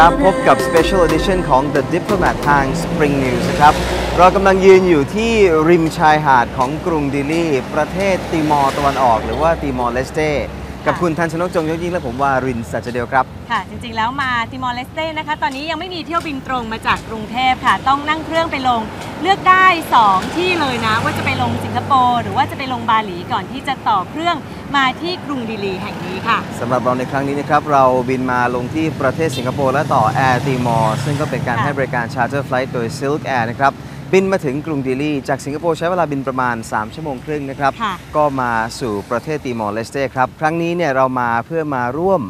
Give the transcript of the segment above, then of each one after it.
ครับ พบกับ Special Edition ของ The Diplomat ทาง Spring News นะครับ เรากำลังยืนอยู่ที่ริมชายหาดของกรุงดิลลีประเทศติมอร์ตะวันออก หรือว่าติมอร์เลสเต กับคุณทันชนกจงยศยิ่งและผมวารินสัจเดียวครับ ค่ะ จริงๆ แล้วมาติมอร์เลสเต้นะคะ ตอนนี้ยังไม่มีเที่ยวบินตรงมาจากกรุงเทพค่ะ ต้องนั่งเครื่องไปลง เลือกได้ 2 ที่เลยนะ ว่าจะไปลงสิงคโปร์หรือว่าจะไปลงบาหลีก่อนที่จะต่อเครื่องมาที่กรุงดิลลีแห่งนี้ค่ะสำหรับเราในครั้งนี้นะครับ เราบินมาลงที่ประเทศสิงคโปร์และต่อ Air Timor ซึ่งก็เป็นการค่ะให้บริการ Charter Flight โดย Silk Air นะครับ บินมาถึงกรุงดิลลีจากสิงคโปร์ใช้เวลาบินประมาณ 3 ชั่วโมงครึ่งนะครับค่ะก็มาสู่ประเทศติมอร์เลสเตครับ ครั้งนี้เนี่ยเรามาเพื่อมาร่วม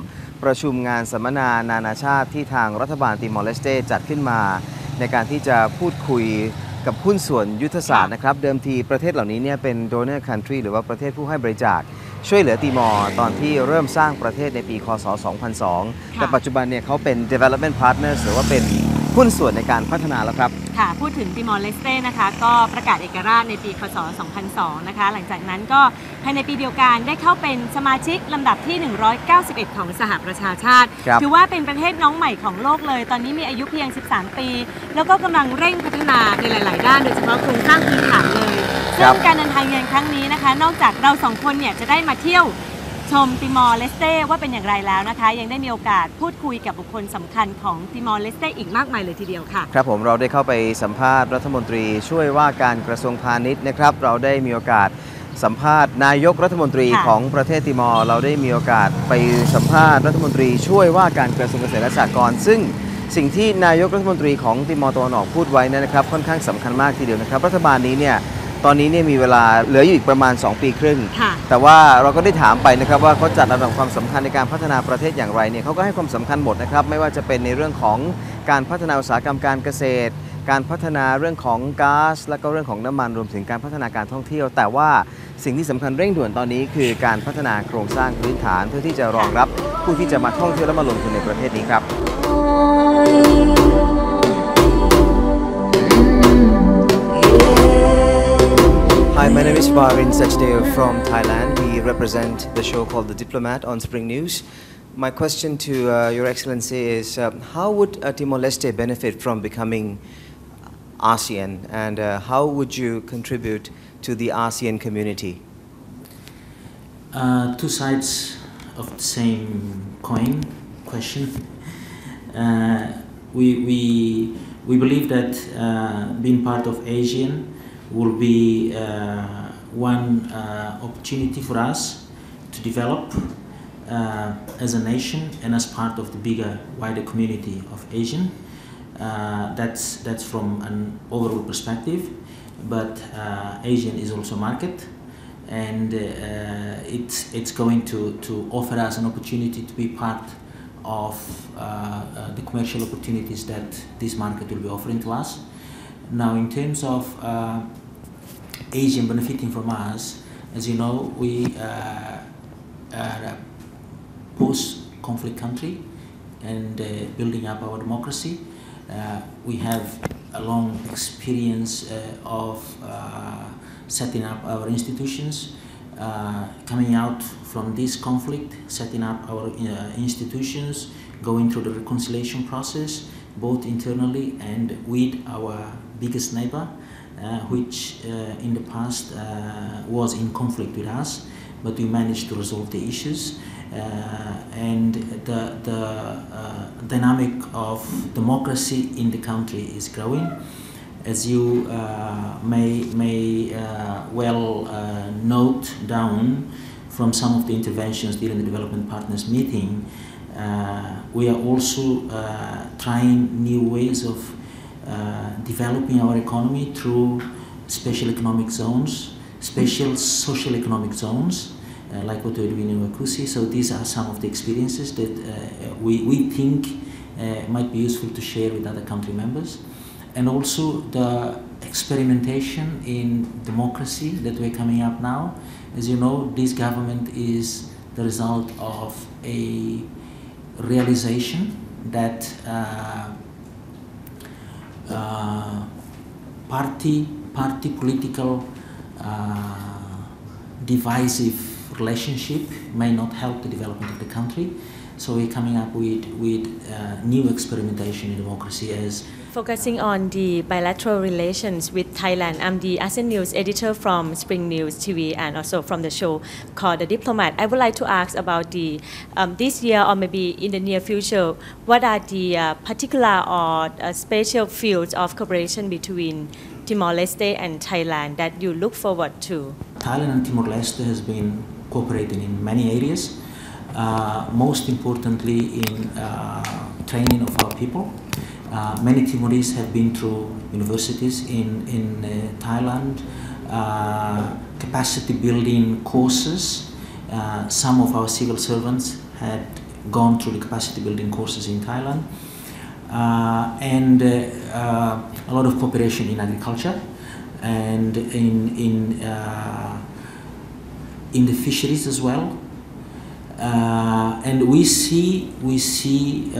ประชุมงานสัมมนานานาชาติที่ทางรัฐบาลติมอร์เลสเตจัดขึ้นมา ในการที่จะพูดคุยกับหุ้นส่วนยุทธศาสตร์นะครับ เดิมทีประเทศเหล่านี้เนี่ยเป็น donor country หรือว่าประเทศผู้ให้บริจาคช่วยเหลือติมอร์ตอนที่เริ่มสร้างประเทศในปี คศ 2002 แต่ปัจจุบันเนี่ยเขาเป็น development partners หรือว่าเป็น หุ้นส่วนในการพัฒนาแล้วครับ ค่ะ พูดถึงติมอร์เลสเต้นะคะ ก็ประกาศเอกราชในปีคศ 2002 นะคะ หลังจากนั้นก็ภายในปีเดียวกันได้เข้าเป็นสมาชิกลำดับที่ 191 ของสหประชาชาติ ครับ ถือว่าเป็นประเทศน้องใหม่ของโลกเลย ตอนนี้มีอายุเพียง 13 ปี แล้วก็กำลังเร่งพัฒนาในหลาย ๆ ด้าน โดยเฉพาะโครงสร้างพื้นฐานเลยซึ่งการเดินทางเยือนครั้งนี้นะคะ นอกจากเราสองคนเนี่ยจะได้มาเที่ยว ชมติมอร์เลสเต้ว่าเป็นอย่างไรแล้วนะคะ ยังได้มีโอกาสพูดคุยกับบุคคลสำคัญของติมอร์เลสเต้อีกมากมายเลยทีเดียวค่ะ ครับผมเราได้เข้าไปสัมภาษณ์รัฐมนตรีช่วยว่าการกระทรวงพาณิชย์นะครับ เราได้มีโอกาสสัมภาษณ์นายกรัฐมนตรีค่ะ ของประเทศติมอร์เราได้มีโอกาสไปสัมภาษณ์รัฐมนตรีช่วยว่าการกระทรวงเกษตรและสหกรณ์ซึ่งสิ่งที่นายกรัฐมนตรีของติมอร์ตะวันออกพูดไว้นั้นนะครับ ค่อนข้างสำคัญมากทีเดียวนะครับ รัฐบาลนี้เนี่ย ตอนนี้เนี่ยมีเวลาเหลืออยู่อีกประมาณ 2 ปีครึ่ง ค่ะ แต่ว่าเราก็ได้ถามไปนะครับว่าเขาจัดลำดับความสำคัญในการพัฒนาประเทศอย่างไรเนี่ยเขาก็ให้ความสำคัญหมดนะครับ ไม่ว่าจะเป็นในเรื่องของการพัฒนาอุตสาหกรรมการเกษตร การพัฒนาเรื่องของก๊าซและก็เรื่องของน้ำมันรวมถึงการพัฒนาการท่องเที่ยว แต่ว่าสิ่งที่สำคัญเร่งด่วนตอนนี้ คือการพัฒนาโครงสร้างพื้นฐานเพื่อที่จะรองรับผู้ที่จะมาท่องเที่ยวและมาลงทุนในประเทศนี้ครับ Varin Sachdeo from Thailand. We represent the show called The Diplomat on Spring News. My question to uh, Your Excellency is uh, how would uh, Timor Leste benefit from becoming ASEAN and uh, how would you contribute to the ASEAN community? Uh, two sides of the same coin question. Uh, we, we, we believe that being part of ASEAN will be one uh, opportunity for us to develop uh, as a nation and as part of the bigger, wider community of Asian. Uh, that's, that's from an overall perspective, but uh, ASEAN is also market and uh, it's, it's going to, to offer us an opportunity to be part of uh, the commercial opportunities that this market will be offering to us. Now, in terms of Asian benefiting from us, as you know, we uh, are a post-conflict country and uh, building up our democracy. Uh, we have a long experience uh, of uh, setting up our institutions, uh, coming out from this conflict, setting up our institutions, going through the reconciliation process, both internally and with our biggest neighbor, which uh, in the past uh, was in conflict with us, but we managed to resolve the issues. Uh, and the, the uh, dynamic of democracy in the country is growing. As you uh, may, may uh, well uh, note down from some of the interventions during the Development Partners meeting, uh, we are also uh, trying new ways of uh, developing our economy through special economic zones, special social economic zones, uh, like what we're doing in Wakusi. So these are some of the experiences that uh, we, we think uh, might be useful to share with other country members. And also the experimentation in democracy that we're coming up now. As you know, this government is the result of a realization that uh, party party political uh, divisive relationship may not help the development of the country. So we're coming up with, with uh, new experimentation in democracy as Focusing on the bilateral relations with Thailand, I'm the ASEAN News editor from Spring News TV and also from the show called The Diplomat. I would like to ask about the um, this year or maybe in the near future, what are the uh, particular or uh, special fields of cooperation between Timor-Leste and Thailand that you look forward to? Thailand and Timor-Leste has been cooperating in many areas, uh, most importantly in uh, training of our people. Uh, many Timorese have been through universities in, in uh, Thailand, uh, capacity building courses. Uh, some of our civil servants had gone through the capacity building courses in Thailand. Uh, and a lot of cooperation in agriculture and in, in, in the fisheries as well. And we see, we see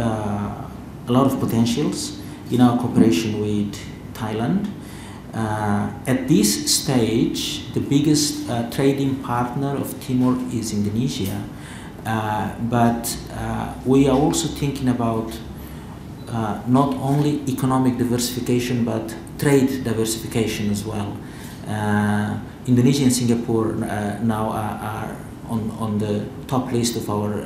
a lot of potentials in our cooperation with Thailand. Uh, at this stage, the biggest uh, trading partner of Timor is Indonesia, uh, but uh, we are also thinking about uh, not only economic diversification but trade diversification as well. Uh, Indonesia and Singapore now are, are on, on the top list of our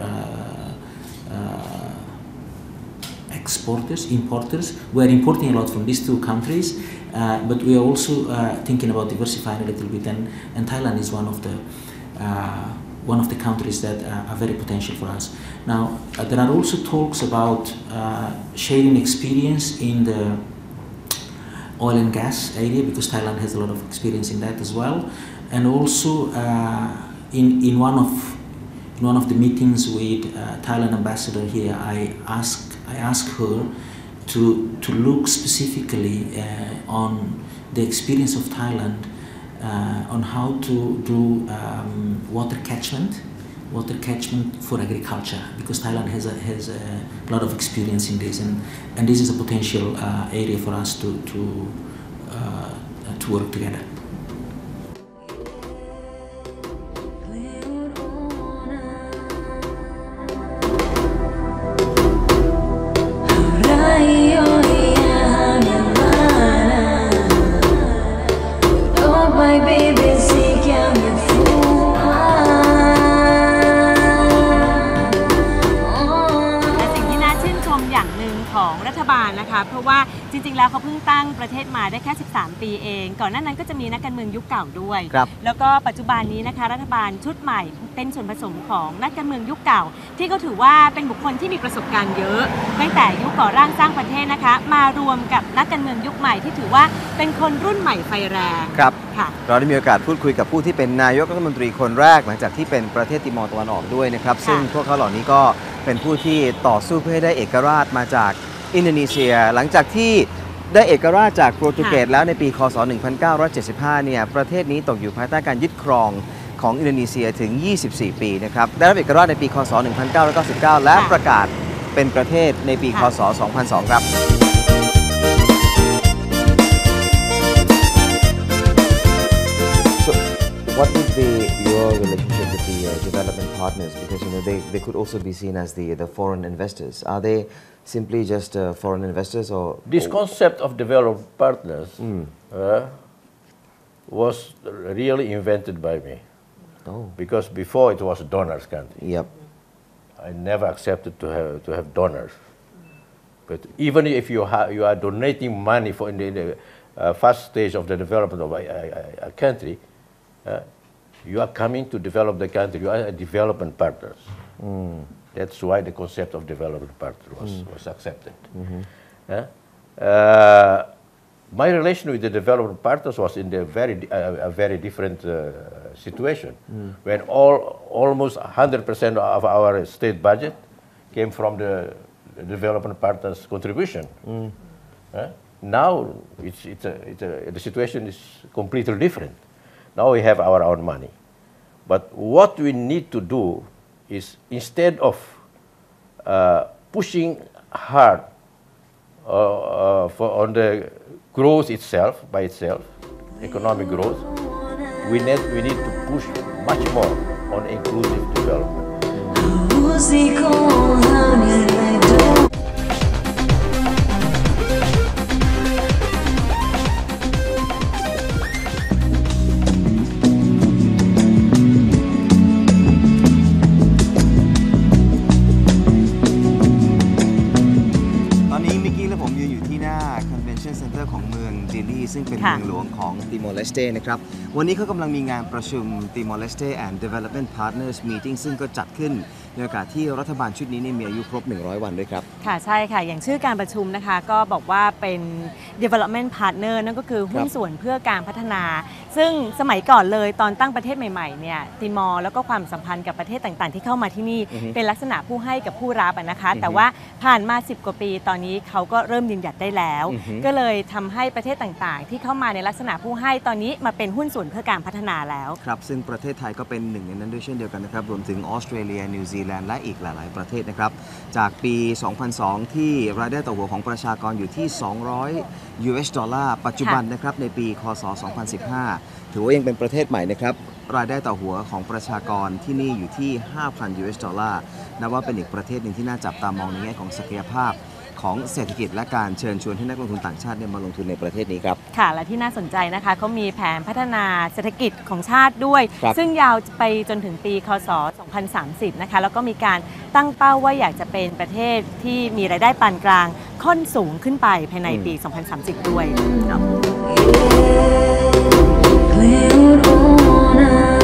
exporters, importers. We are importing a lot from these two countries, uh, but we are also uh, thinking about diversifying a little bit, and, and Thailand is one of the uh, one of the countries that uh, are very potential for us. Now, uh, there are also talks about uh, sharing experience in the oil and gas area because Thailand has a lot of experience in that as well, and also in in one of in one of the meetings with uh, Thailand ambassador here, I asked I asked her to to look specifically uh, on the experience of Thailand uh, on how to do um, water catchment water catchment for agriculture because Thailand has a, has a lot of experience in this and, and this is a potential uh, area for us to, to, uh, to work together. จริงๆแล้วเขาเพิ่งตั้งประเทศมาได้แค่ 13 ปีเอง ก่อนหน้านั้นก็จะมีนักการเมืองยุคเก่าด้วย ครับ แล้วก็ปัจจุบันนี้นะคะ รัฐบาลชุดใหม่เป็นส่วนผสมของนักการเมืองยุคเก่า ที่เขาถือว่าเป็นบุคคลที่มีประสบการณ์เยอะ ตั้งแต่ยุคก่อร่างสร้างประเทศนะคะ มารวมกับนักการเมืองยุคใหม่ที่ถือว่าเป็นคนรุ่นใหม่ไฟแรงครับ ค่ะ เราได้มีโอกาสพูดคุยกับผู้ที่เป็นนายกรัฐมนตรีคนแรก หลังจากที่เป็นประเทศติมอร์ตะวันออกด้วยนะครับ ซึ่งพวกเขาเหล่านี้ก็เป็นผู้ที่ต่อสู้เพื่อให้ได้เอกราชมาจากอินโดนีเซีย หลังจากที่ ได้เอกราชจากโปรตุเกสแล้วในปีคศ 1975 เนี่ย ประเทศนี้ตกอยู่ภายใต้การยึดครองของอินโดนีเซียถึง 24 ปีนะครับ ได้รับเอกราชในปีคศ 1999 และประกาศเป็นประเทศในปีคศ 2002 ครับ So, what would be your relationship with the uh, development partners? Because you know they, they could also be seen as the the foreign investors. Are they simply just uh, foreign investors, or This concept of developed partners uh, was really invented by me Oh, because before it was a donors country. yep. I never accepted to have to have donors. But even if you ha- you are donating money for in the, in the uh, first stage of the development of a, a- a, a country, uh, you are coming to develop the country. You are a development partners. That's why the concept of development partner was, was accepted. Yeah? Uh, my relation with the development partners was in the very, uh, a very different uh, situation, when all, almost 100% of our state budget came from the development partners' contribution. Uh, now it's, it's a, it's a, the situation is completely different. Now we have our own money. But what we need to do is instead of uh, pushing hard uh, uh, for on the growth itself by itself, economic growth, we need we need to push much more on inclusive development. ติมอร์เลสเตนะครับ วันนี้เขากำลังมีงานประชุม Timor Leste and Development Partners Meeting ซึ่งก็จัดขึ้น ในโอกาสที่รัฐบาลชุดนี้เนี่ยมีอายุครบ 100 วันด้วยครับ ค่ะใช่ค่ะ อย่างชื่อการประชุมนะคะ ก็บอกว่าเป็น development partner นั่นก็คือหุ้นส่วนเพื่อการพัฒนา ซึ่งสมัยก่อนเลยตอนตั้งประเทศใหม่ๆเนี่ยติมอร์แล้วก็ความสัมพันธ์กับประเทศต่างๆ ที่เข้ามาที่นี่อือฮึเป็นลักษณะผู้ให้กับผู้รับอะนะคะอือฮึแต่ว่าผ่านมา 10 กว่าปีตอนนี้เขาก็เริ่มยืนหยัดได้แล้วอือฮึก็เลยทำให้ประเทศต่างๆ ที่เข้ามาในลักษณะผู้ให้ตอนนี้มาเป็นหุ้นส่วนเพื่อการพัฒนาแล้วครับซึ่งประเทศไทยก็เป็นหนึ่งในนั้นด้วยเช่นเดียวกันนะครับรวมถึงออสเตรเลียนิวซีแลนด์และอีกหลาย ๆ ประเทศนะครับ จากปี 2002 ที่รายได้ต่อหัวของประชากรอยู่ที่ 200 US ดอลลาร์ปัจจุบันนะครับในปี คศ 2015 ถือว่ายังเป็นประเทศใหม่นะครับรายได้ต่อหัวของประชากรที่นี่อยู่ที่ 5,000 US ดอลลาร์นับว่าเป็นอีกประเทศหนึ่งที่น่าจับตามองในแง่ของศักยภาพ ของเศรษฐกิจและการเชิญชวนให้นักลงทุนต่างชาติเนี่ยมาลงทุนในประเทศนี้ครับ ค่ะ และที่น่าสนใจนะคะเขามีแผนพัฒนาเศรษฐกิจของชาติด้วย ครับ ซึ่งยาวไปจนถึงปีคศ 2030 นะคะ แล้วก็มีการตั้งเป้าว่าอยากจะเป็นประเทศที่มีรายได้ปานกลางค่อนสูงขึ้นไปภายในปี 2030 ด้วย So,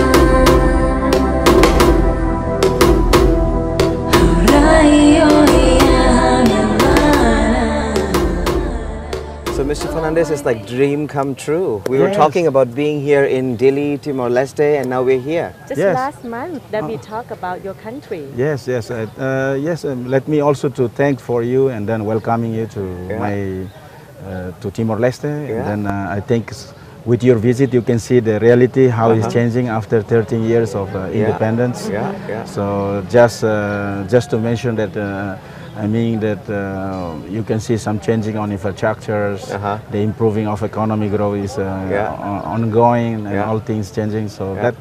Mr. Fernandez, it's like dream come true. We were talking about being here in Dili, Timor Leste, and now we're here. Just Yes. last month that we talked about your country Yes, yes, uh, uh, yes. Um, let me also to thank for you and then welcoming you to Yeah. my uh, to Timor Leste. Yeah. And then uh, I think with your visit you can see the reality how it's Uh-huh. changing after 13 years of uh, independence. Yeah, yeah. So just uh, just to mention that. Uh, I mean that uh, you can see some changing on infrastructures, Uh-huh. the improving of economic growth is uh, Yeah. on- ongoing, and Yeah. all things changing. So Yeah. that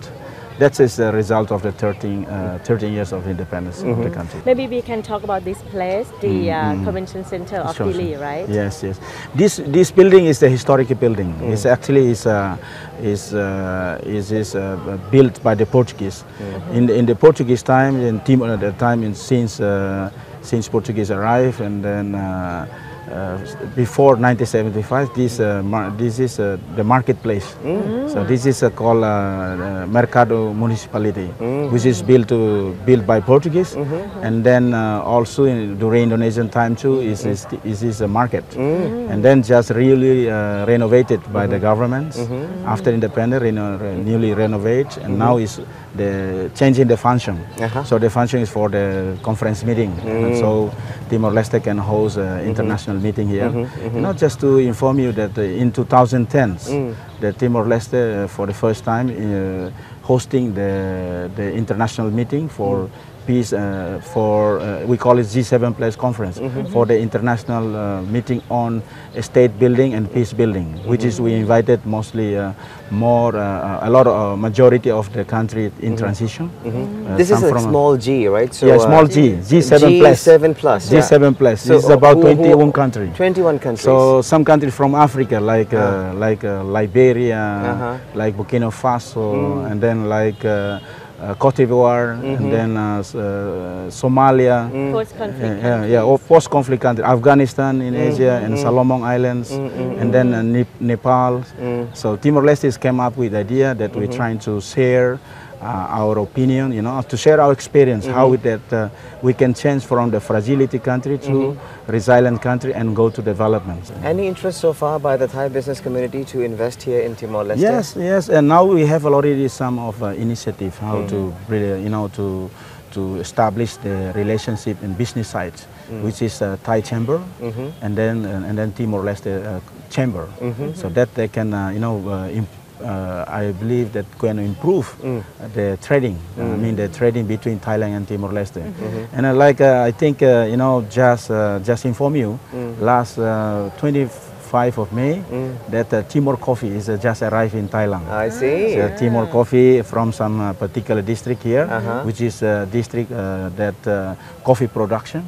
that is the result of the 13, uh, 13 years of independence of Mm-hmm. the country. maybe we can talk about this place the uh, convention center of Sure, Dili right Yes, yes. This this building is a historic building. Mm. It's actually is uh, is uh, is, is uh, built by the Portuguese. Mm-hmm. In the, in the Portuguese time, in Timor at the time, in, since uh, since Portuguese arrived, and then. Uh, uh, before 1975, this uh, this is uh, the marketplace. So this is uh, called uh, Mercado Municipality, which is built to built by Portuguese, and then uh, also in, during Indonesian time too is is, is, is a market, and then just really uh, renovated by the governments. After independence, reno- newly renovated, and now is the changing the function. Uh-huh. So the function is for the conference meeting. And so Timor Leste can host an international meeting here. Not just to inform you that uh, in 2010, the Timor Leste uh, for the first time uh, hosting the, the international meeting for peace uh, for uh, we call it G7 plus conference for the international uh, meeting on state building and peace building which is we invited mostly uh, more uh, a lot of uh, majority of the country in transition Uh, This is a from- small G, right? So, yeah, small G, G7 plus. G7 plus. yeah. G7 plus. So, this is about who- who- 21 countries. 21 countries. So some countries from Africa, like uh, like uh, Liberia, Uh-huh. like Burkina Faso, and then like uh, Cote d'Ivoire, and then uh, uh, Somalia. post conflict Yeah, yeah, yeah, post-conflict country, Afghanistan in Asia and Solomon Islands, and then uh, Nep- Nepal. So Timor-Leste came up with the idea that we're trying to share our opinion, you know, to share our experience, how we, that uh, we can change from the fragility country to resilient country and go to development. Any interest so far by the Thai business community to invest here in Timor Leste? Yes, yes, and now we have already some of uh, initiative how to, really, you know, to to establish the relationship in business sides, which is uh, Thai Chamber, and then uh, and then Timor Leste uh, Chamber, so that they can, uh, you know, uh, uh, I believe that going to improve the trading. uh, I mean the trading between Thailand and Timor Leste. And uh, like uh, I think uh, you know just uh, just inform you, last uh, 25 of May that uh, Timor Coffee is uh, just arrived in Thailand. I see. So Timor Coffee from some uh, particular district here, Uh-huh. which is a district uh, that uh, coffee production,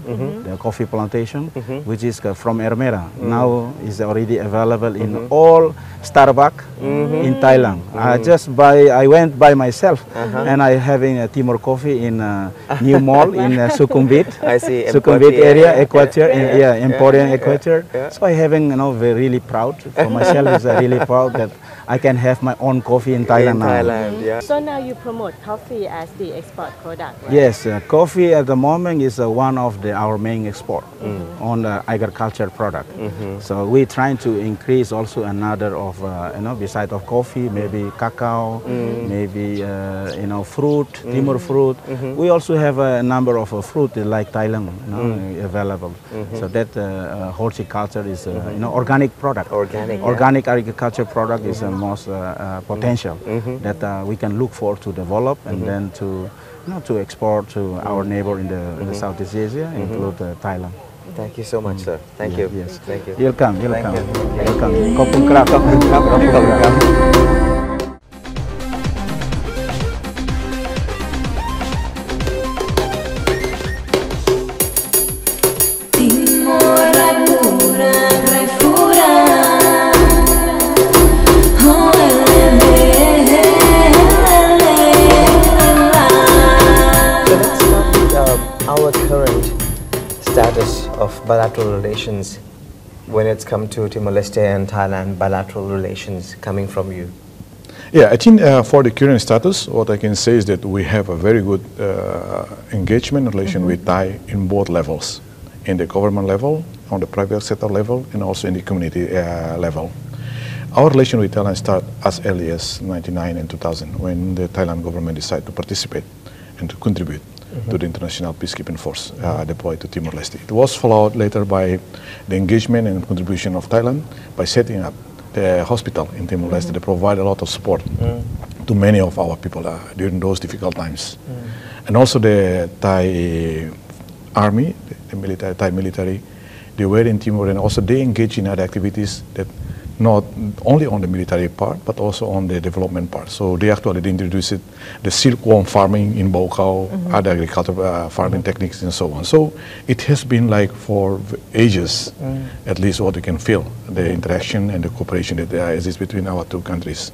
the coffee plantation, which is uh, from Ermera. Now is already available in all Starbucks in Thailand. I just buy, I went by myself, and I having a Timor Coffee in uh, New Mall in uh, Sukhumvit. I see, Sukhumvit area, area. Equator, Yeah, yeah, yeah, Emporium yeah, Equator. yeah. So I having you know very really proud. For myself, uh, really proud that I can have my own coffee in Thailand in now. Thailand, yeah. So now you promote coffee as the export product, right? Yes, uh, coffee at the moment is uh, one of the, our main export on the agriculture product. So we're trying to increase also another of, uh, you know, beside of coffee, maybe cacao, maybe, uh, you know, fruit, Timor fruit. We also have a number of uh, fruit like Thailand you know, available. So that uh, horticulture is, uh, you know, organic product. Organic, yeah. Organic agriculture product is the most uh, uh, potential mm-hmm. Mm-hmm. that uh, we can look for to develop and mm-hmm. then to you know, to export to our neighbor in the, in the Southeast Asia, include Thailand. Thank you so much, sir. Thank you. Yes. Thank you. Welcome. Welcome. Welcome. ขอบคุณครับขอบคุณครับขอบคุณครับ of bilateral relations when it's come to Timor-Leste and Thailand bilateral relations coming from you. Yeah, I think uh, for the current status, what I can say is that we have a very good uh, engagement relation with Thai in both levels, in the government level, on the private sector level, and also in the community uh, level. Our relation with Thailand started as early as 99 and 2000 when the Thailand government decided to participate and to contribute to the international peacekeeping force uh, deployed to Timor-Leste. It was followed later by the engagement and contribution of Thailand by setting up the hospital in Timor-Leste. They provide a lot of support to many of our people uh, during those difficult times. And also the Thai army, the military, Thai military, they were in Timor and also they engage in other activities that not only on the military part, but also on the development part. So they actually introduced it, the silkworm farming in Bokau, mm-hmm. other agricultural uh, farming mm-hmm. techniques and so on. So it has been like for ages, mm. at least what you can feel, the mm-hmm. interaction and the cooperation that uh, exists between our two countries.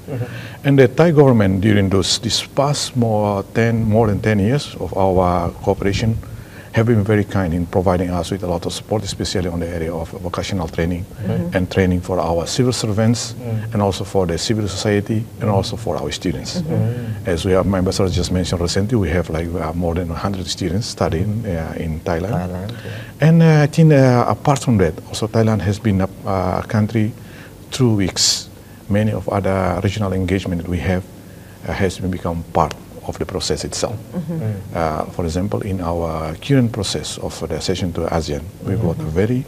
And the Thai government during those, this past more, 10, more than 10 years of our cooperation have been very kind in providing us with a lot of support, especially on the area of vocational training and training for our civil servants and also for the civil society and also for our students. As we have, my ambassador just mentioned recently, we have like uh, more than 100 students studying uh, in Thailand. Thailand, yeah. And uh, I think uh, apart from that, also Thailand has been a country through which many of other regional engagement that we have uh, has been become part of the process itself. Uh, for example, in our current process of the accession to ASEAN, we got a very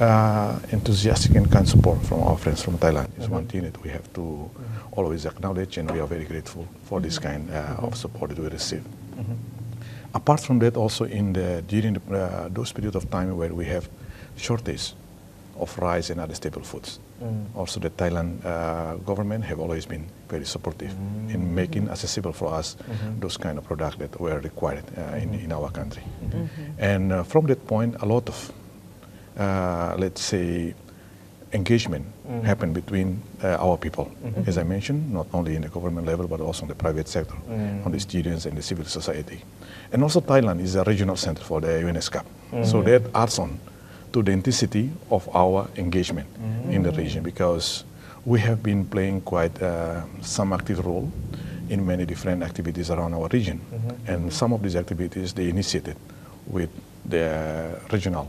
uh, enthusiastic and kind support from our friends from Thailand. It's one thing that we have to always acknowledge, and we are very grateful for this kind uh, of support that we receive. Apart from that, also in the during the, uh, those periods of time where we have shortage of rice and other staple foods, also the Thailand uh, government have always been very supportive in making accessible for us those kind of products that were required uh, in, in our country. And uh, from that point, a lot of, uh, let's say, engagement happened between uh, our people, as I mentioned, not only in the government level, but also in the private sector, on the students and the civil society. And also Thailand is a regional center for the UNESCO. So that adds on to the intensity of our engagement in the region because we have been playing quite uh, some active role in many different activities around our region. And some of these activities they initiated with the regional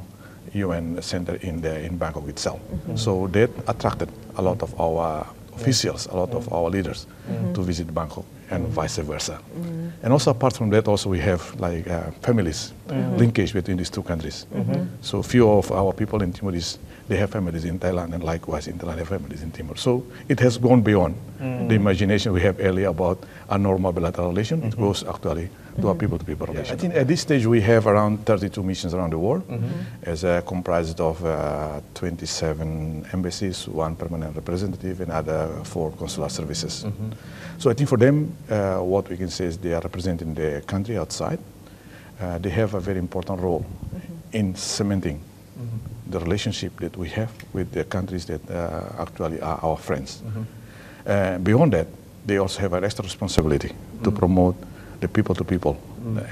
UN center in, the, in Bangkok itself. So that attracted a lot of our officials, a lot of mm. our leaders mm. to visit Bangkok and mm. vice versa. And also apart from that, also we have like uh, families mm-hmm. linkage between these two countries. Mm-hmm. So few of our people in Timor is they have families in Thailand and likewise in Thailand have families in Timor. So it has gone beyond the imagination we have earlier about a normal bilateral relation. It goes actually to a people-to-people relation. I think at this stage we have around 32 missions around the world, as uh, comprised of uh, 27 embassies, one permanent representative, and other four consular services. So I think for them, uh, what we can say is they are representing the country outside. Uh, they have a very important role in cementing the relationship that we have with the countries that uh, actually are our friends. Uh, beyond that, they also have an extra responsibility to promote the people-to-people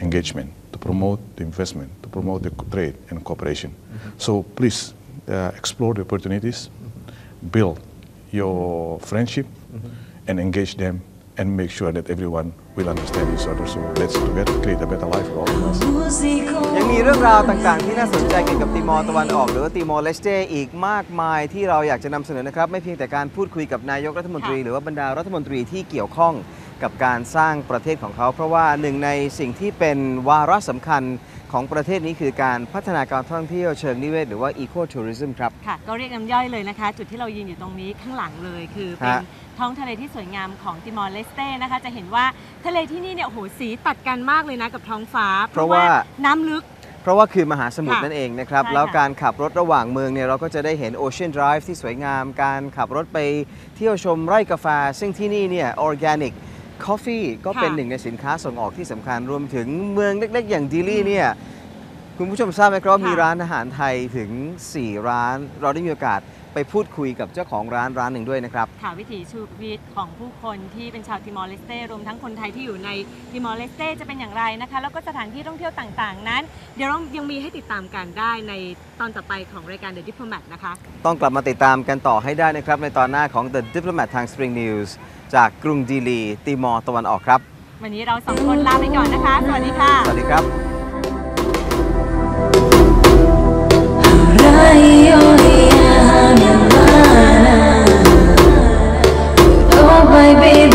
engagement, to promote the investment, to promote the trade and cooperation. So please uh, explore the opportunities build your friendship and engage them and make sure that everyone will understand each other. So let's together create a better life for all of us. Musical ยังมีเรื่องราวต่างๆ ที่น่าสนใจเกี่ยวกับติมอร์ตะวันออก หรือว่าติมอร์เลสเตอีกมากมายที่เราอยากจะนำเสนอนะครับ ไม่เพียงแต่การพูดคุยกับนายกรัฐมนตรีค่ะหรือว่าบรรดารัฐมนตรีที่เกี่ยวข้องกับการสร้างประเทศของเขา เพราะว่าหนึ่งในสิ่งที่เป็นวาระสำคัญ ของประเทศนี้คือการพัฒนาการท่องเที่ยวเชิงนิเวศหรือว่า Eco Tourism ครับ ค่ะก็เรียกน้ำย่อยเลยนะคะ จุดที่เรายืนอยู่ตรงนี้ข้างหลังเลยคือเป็นฮะ ท้องทะเลที่สวยงามของติมอร์เลสเต้นะคะ จะเห็นว่าทะเลที่นี่เนี่ยโอ้โหสีตัดกันมากเลยนะกับท้องฟ้าเพราะว่าน้ำลึก เพราะว่าคือมหาสมุทรค่ะนั่นเองนะครับ ใช่ค่ะแล้วการขับรถระหว่างเมืองเนี่ยเราก็จะได้เห็น Ocean Drive ที่สวยงาม การขับรถไปเที่ยวชมไร่กาแฟ ซึ่งที่นี่เนี่ย Organic Coffee ก็เป็นค่ะหนึ่งในสินค้าส่งออกที่สำคัญรวมถึงเมืองเล็ก ๆ อย่างดีลี่เนี่ย คุณผู้ชมทราบไหมครับว่าค่ะมีร้านอาหารไทยถึง 4 ร้าน เราได้มีโอกาสไปพูดคุยกับเจ้าของร้านร้านหนึ่งด้วยนะครับค่ะวิถีชีวิตของผู้คนที่เป็นชาวติมอร์เลสเต้รวมทั้งคนไทยที่อยู่ในติมอร์เลสเต้จะเป็นอย่างไรนะคะ แล้วก็สถานที่ท่องเที่ยวต่างๆ นั้น เดี๋ยวเรายังมีให้ติดตามกันได้ในตอนต่อไปของรายการ The Diplomat นะคะ ต้องกลับมาติดตามกันต่อให้ได้นะครับ ในตอนหน้าของ The Diplomat ทาง Spring News จากกรุงดีลีติมอร์ตะวันออกครับ วันนี้เราสองคนลาไปก่อนนะคะ สวัสดีค่ะ สวัสดีครับ my baby.